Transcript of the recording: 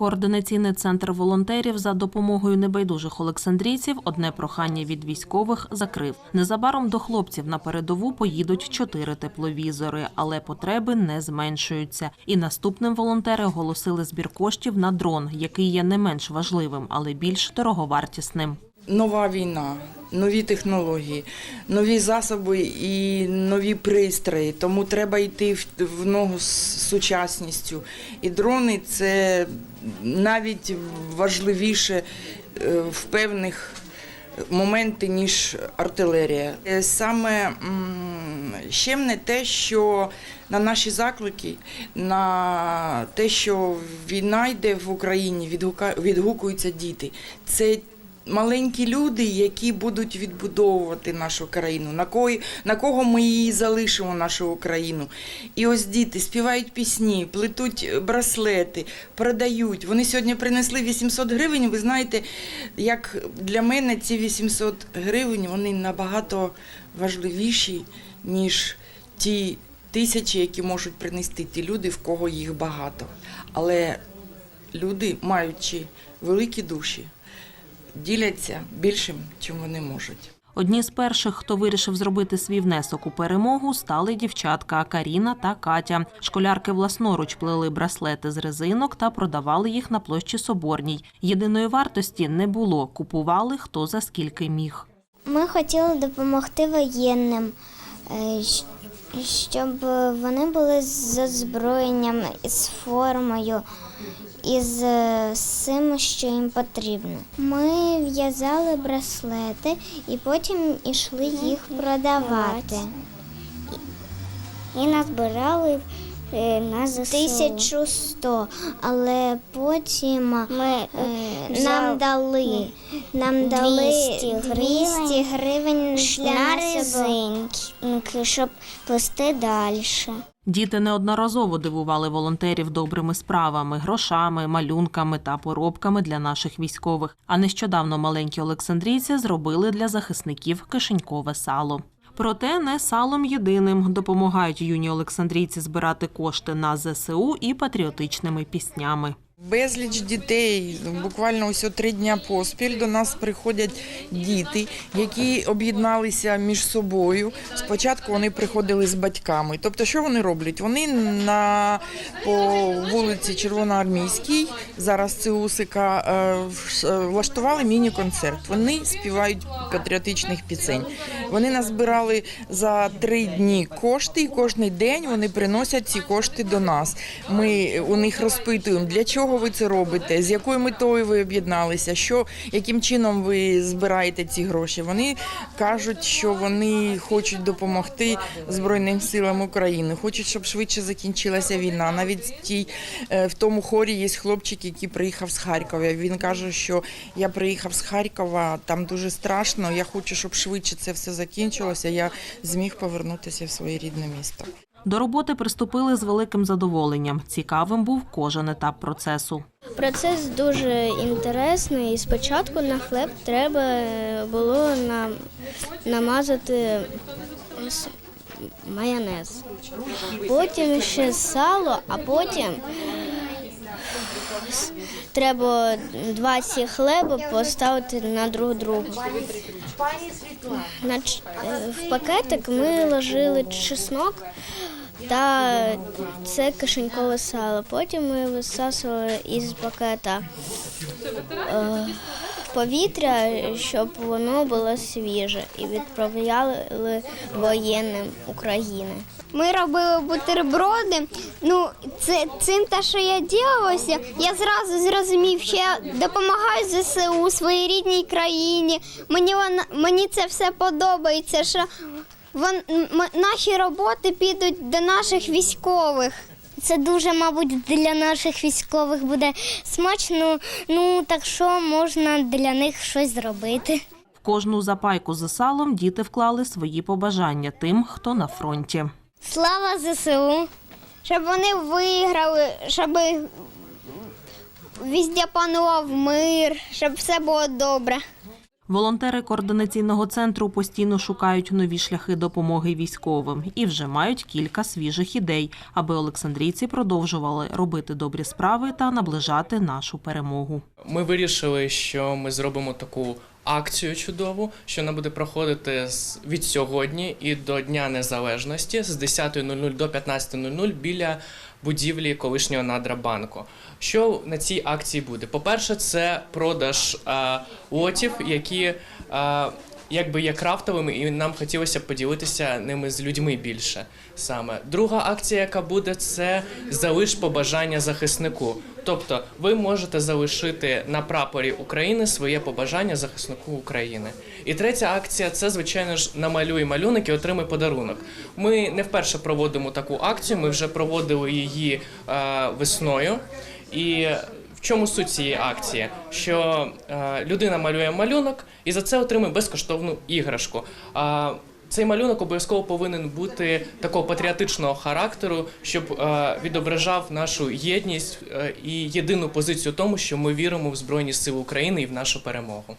Координаційний центр волонтерів за допомогою небайдужих олександрійців одне прохання від військових закрив. Незабаром до хлопців на передову поїдуть чотири тепловізори, але потреби не зменшуються. І наступним волонтери оголосили збір коштів на дрон, який є не менш важливим, але більш дороговартісним. Нова війна, нові технології, нові засоби і нові пристрої. Тому треба йти в, ногу з сучасністю. І дрони це навіть важливіше е, в певних моменти, ніж артилерія. Е, Саме щемне те, що на наші заклики, на те, що війна йде в Україні, відгукуються діти. Це маленькі люди, які будуть відбудовувати нашу країну, на кого, на кого ми її залишимо, нашу Україну. І ось діти співають пісні, плетуть браслети, продають. Вони сьогодні принесли 800 гривень. Ви знаєте, як для мене ці 800 гривень вони набагато важливіші, ніж ті тисячі, які можуть принести ті люди, в кого їх багато. Але люди, маючи великі душі, діляться більшим, чим вони можуть. Одні з перших, хто вирішив зробити свій внесок у перемогу, стали дівчатка Каріна та Катя. Школярки власноруч плели браслети з резинок та продавали їх на площі Соборній. Єдиної вартості не було. Купували хто за скільки міг. Ми хотіли допомогти воєнним, е, щоб вони були з озброєнням, з формою, і з всім, що їм потрібно. Ми в'язали браслети і потім йшли їх продавати. І назбирали на Тисячу сто, але потім е, нам дали нам дали 200 гривень для нас резинки, щоб плести далі. Діти неодноразово дивували волонтерів добрими справами, грошами, малюнками та поробками для наших військових. А нещодавно маленькі олександрійці зробили для захисників кишенькове сало. Проте не салом єдиним допомагають юні олександрійці збирати кошти на ЗСУ і патріотичними піснями. Безліч дітей, буквально ось три дня поспіль до нас приходять діти, які об'єдналися між собою. Спочатку вони приходили з батьками. Тобто, що вони роблять? Вони на по вулиці Червоноармійській, зараз це Усика, е, е, влаштували міні-концерт. Вони співають патріотичних пісень. Вони назбирали за три дні кошти, і кожен день вони приносять ці кошти до нас. Ми у них розпитуємо, для чого ви це робите, з якою метою ви об'єдналися, що яким чином ви збираєте ці гроші. Вони кажуть, що вони хочуть допомогти Збройним силам України, хочуть, щоб швидше закінчилася війна. Навіть тій е, в тому хорі є хлопчик, який приїхав з Харкова. Він каже, що я приїхав з Харкова, там дуже страшно. Я хочу, щоб швидше це все закінчилося. Я зміг повернутися в своє рідне місто. До роботи приступили з великим задоволенням. Цікавим був кожен етап процесу. Процес дуже інтересний. Спочатку на хліб треба було нам- намазати майонез. Потім ще сало, а потім треба два ці хліба поставити на друг другу. Е, В пакетик ми ложили чеснок та це кишенькове сало. Потім ми висасували із пакета е, повітря, щоб воно було свіже, і відправляли воєнним України. Ми робили бутерброди. Ну, це цим те, що я ділилася, я зразу зрозумів, що я допомагаю ЗСУ своїй рідній країні. Мені вона мені це все подобається. Що вон, наші роботи підуть до наших військових. Це дуже, мабуть, для наших військових буде смачно. Ну так що можна для них щось зробити. В кожну запайку з салом діти вклали свої побажання тим, хто на фронті. Слава ЗСУ, щоб вони виграли, щоб везде панував мир, щоб все було добре. Волонтери координаційного центру постійно шукають нові шляхи допомоги військовим і вже мають кілька свіжих ідей, аби олександрійці продовжували робити добрі справи та наближати нашу перемогу. Ми вирішили, що ми зробимо таку акцію чудову, що вона буде проходити від сьогодні і до Дня Незалежності з 10.00 до 15.00 біля будівлі колишнього Надрабанку. Що на цій акції буде? По-перше, це продаж а, лотів, які а, якби є крафтовими, і нам хотілося б поділитися ними з людьми більше. Саме друга акція, яка буде, це залиш побажання захиснику. Тобто, ви можете залишити на прапорі України своє побажання захиснику України. І третя акція це, звичайно ж, намалюй малюнок і отримай подарунок. Ми не вперше проводимо таку акцію. Ми вже проводили її е, весною. І чому суть цієї акції? Що е, людина малює малюнок і за це отримує безкоштовну іграшку. А цей малюнок обов'язково повинен бути такого патріотичного характеру, щоб е, відображав нашу єдність е, і єдину позицію тому, що ми віримо в Збройні Сили України і в нашу перемогу.